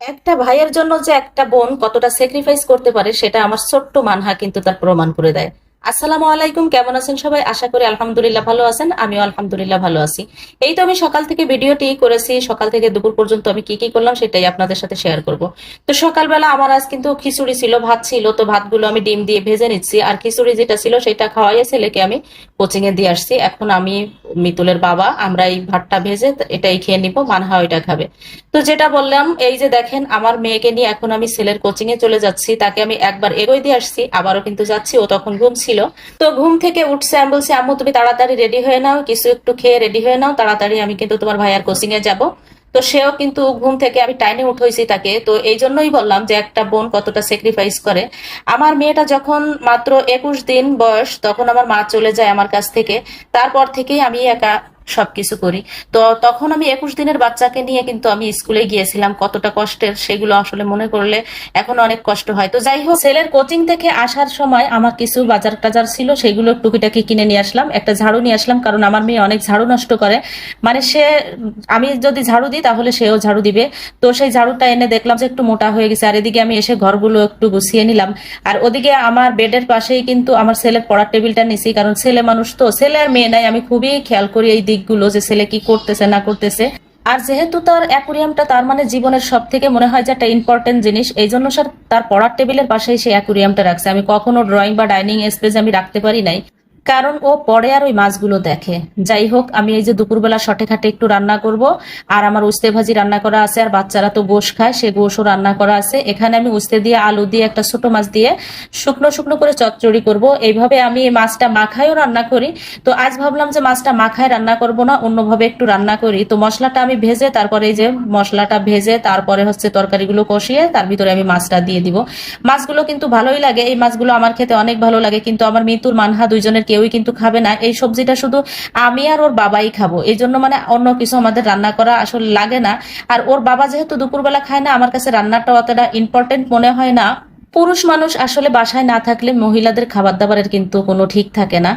একটা ভাইয়ের জন্য যে একটা বোন কতটা স্যাক্রিফাইস করতে পারে, সেটা আমার ছোট্ট মানহা কিন্তু তার প্রমাণ করে দেয়। আসসালামু আলাইকুম, কেমন আছেন সবাই? আশা করি আলহামদুলিল্লাহ ভালো আছেন, আমিও আলহামদুলিল্লাহ ভালো আছি। এই তো আমি সকাল থেকে ভিডিওটি করেছি, সকাল থেকে দুপুর পর্যন্ত আমি কি কি করলাম সেটাই আপনাদের সাথে শেয়ার করব। তো সকালবেলা আমার আজ কিন্তু খিচুড়ি ছিল, ভাত ছিল, তো ভাতগুলো আমি ডিম দিয়ে ভেজে নিচ্ছি, আর খিচুড়ি যেটা ছিল সেটা খাওয়াইয়ে ছেলেকে আমি কোচিং এ দিয়ে আসছি। এখন আমি, মিতুলের বাবা, আমরা এই ভাতটা ভেজে এটাই খেয়ে নিব, মানহা ওইটা খাবে। তো যেটা বললাম, এই যে দেখেন, আমার মেয়েকে নিয়ে এখন আমি ছেলের কোচিং এ চলে যাচ্ছি, তাকে আমি একবার এগোই দিয়ে আসছি, আবারও কিন্তু যাচ্ছি, ও তখন ঘুম ছিল। তো ঘুম থেকে উঠছে, আমি বলছি, আম্মু, তুমি তাড়াতাড়ি রেডি হয়ে নাও, কিছু একটু খেয়ে রেডি হয়ে নাও, তাড়াতাড়ি আমি কিন্তু তোমার ভাইয়ার কোচিং এ যাব। তো সেও কিন্তু ঘুম থেকে আমি টাইমে উঠেছি তাকে। তো এই জন্যই বললাম যে একটা বোন কতটা স্যাক্রিফাইস করে। আমার মেয়েটা যখন মাত্র একুশ দিন বয়স, তখন আমার মা চলে যায় আমার কাছ থেকে। তারপর থেকেই আমি একা সবকিছু করি। তো তখন আমি একুশ দিনের বাচ্চাকে নিয়ে কিন্তু আমি স্কুলে গিয়েছিলাম, কতটা কষ্টের সেগুলো আসলে মনে করলে এখন অনেক কষ্ট হয়। তো যাই হোক, ছেলের কোচিং থেকে আসার সময় আমার কিছু বাজার টাজার ছিল, সেগুলো টুকিটাকি কিনে নিয়ে আসলাম, একটা ঝাড়ু নিয়ে আসলাম, কারণ আমার মেয়ে অনেক ঝাড়ু নষ্ট করে। মানে সে, আমি যদি ঝাড়ু দিই তাহলে সেও ঝাড়ু দিবে। তো সেই ঝাড়ুটা এনে দেখলাম যে একটু মোটা হয়ে গেছে, আর এদিকে আমি এসে ঘরগুলো একটু গুছিয়ে নিলাম। আর ওদিকে আমার বেডের পাশেই কিন্তু আমার ছেলের পড়ার টেবিলটা নিছি, কারণ ছেলে মানুষ তো, ছেলে আর মেয়ে নাই, আমি খুবই খেয়াল করি এই দিকগুলো যে ছেলে কি করতেছে, না করতেছে। আর যেহেতু তার অ্যাকুরিয়ামটা তার মানে জীবনের সব থেকে মনে হয় যে একটা ইম্পর্টেন্ট জিনিস, এই জন্য স্যার তার পড়ার টেবিলের পাশেই সেই অ্যাকুরিয়ামটা রাখছে। আমি কখনো ড্রয়িং বা ডাইনিং স্পেস আমি রাখতে পারি নাই। কারণ ও পরে আর ওই মাছগুলো দেখে। যাই হোক, আমি এই যে দুপুরবেলা শটে খাটে একটু রান্না করব, আর আমার উস্তে ভাজি রান্না করা আছে, আর বাচ্চারা তো গোশ খায়, সে গোশও রান্না করা আছে। এখানে আমি উস্তে দিয়ে আলু দিয়ে একটা ছোট মাছ দিয়ে শুকনো শুকনো করে চচ্চড়ি করব। এইভাবে আমি এই মাছটা মাখায়ও রান্না করি। তো আজ ভাবলাম যে মাছটা মাখায় রান্না করব না, অন্যভাবে একটু রান্না করি। তো মশলাটা আমি ভেজে, তারপরে এই যে মশলাটা ভেজে, তারপরে হচ্ছে তরকারিগুলো কষিয়ে, তার ভিতরে আমি মাছটা দিয়ে দিব। মাছগুলো কিন্তু ভালোই লাগে। এই মাছগুলো আমার খেতে অনেক ভালো লাগে, কিন্তু আমার মৃত্যুর মানহা দুইজনের কেউই কিন্তু খাবে না। এই সবজিটা শুধু আমি আর ওর বাবাই খাব। এই জন্য মানে অন্য কিছু আমাদের রান্না করা আসলে লাগে না। আর ওর বাবা যেহেতু দুপুরবেলা খায় না, আমার কাছে রান্নাটা অতটা ইম্পর্টেন্ট মনে হয় না। পুরুষ মানুষ আসলে বাসায় না থাকলে মহিলাদের খাবার দাবারের কিন্তু কোনো ঠিক থাকে না।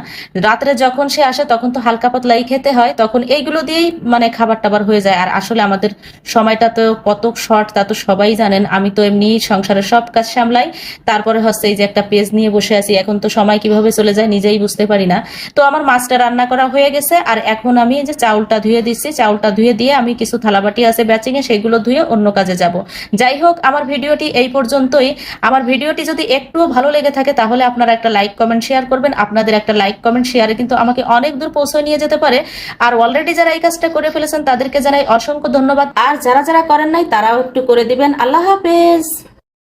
রাত্রে যখন সে আসে, তখন তো হালকা পাতলাই খেতে হয়, তখন এইগুলো দিয়েই মানে খাবার টাবার হয়ে যায়। আর আসলে আমাদের সময়টা তো কত শর্ট, তা তো সবাই জানেন। আমি তো এমনি সংসারের সব কাজ সামলাই, তারপরে হচ্ছে এই যে একটা পেজ নিয়ে বসে আছি। এখন তো সময় কীভাবে চলে যায় নিজেই বুঝতে পারি না। তো আমার মাছটা রান্না করা হয়ে গেছে, আর এখন আমি যে চাউলটা ধুয়ে দিচ্ছি, চাউলটা ধুয়ে দিয়ে আমি কিছু থালাবাটি আছে ব্যাচিংয়ে, সেগুলো ধুয়ে অন্য কাজে যাব। যাই হোক, আমার ভিডিওটি এই পর্যন্তই। আমার ভিডিওটি যদি একটুও ভালো লেগে থাকে, তাহলে আপনারা একটা লাইক, কমেন্ট, শেয়ার করবেন। আপনাদের একটা লাইক, কমেন্ট, শেয়ারে কিন্তু আমাকে অনেক দূর পৌঁছে নিয়ে যেতে পারে। আর অলরেডি যারা এই কাজটা করে ফেলেছেন, তাদেরকে জানাই অসংখ্য ধন্যবাদ। আর যারা যারা করেন নাই, তারাও একটু করে দিবেন। আল্লাহ হাফেজ।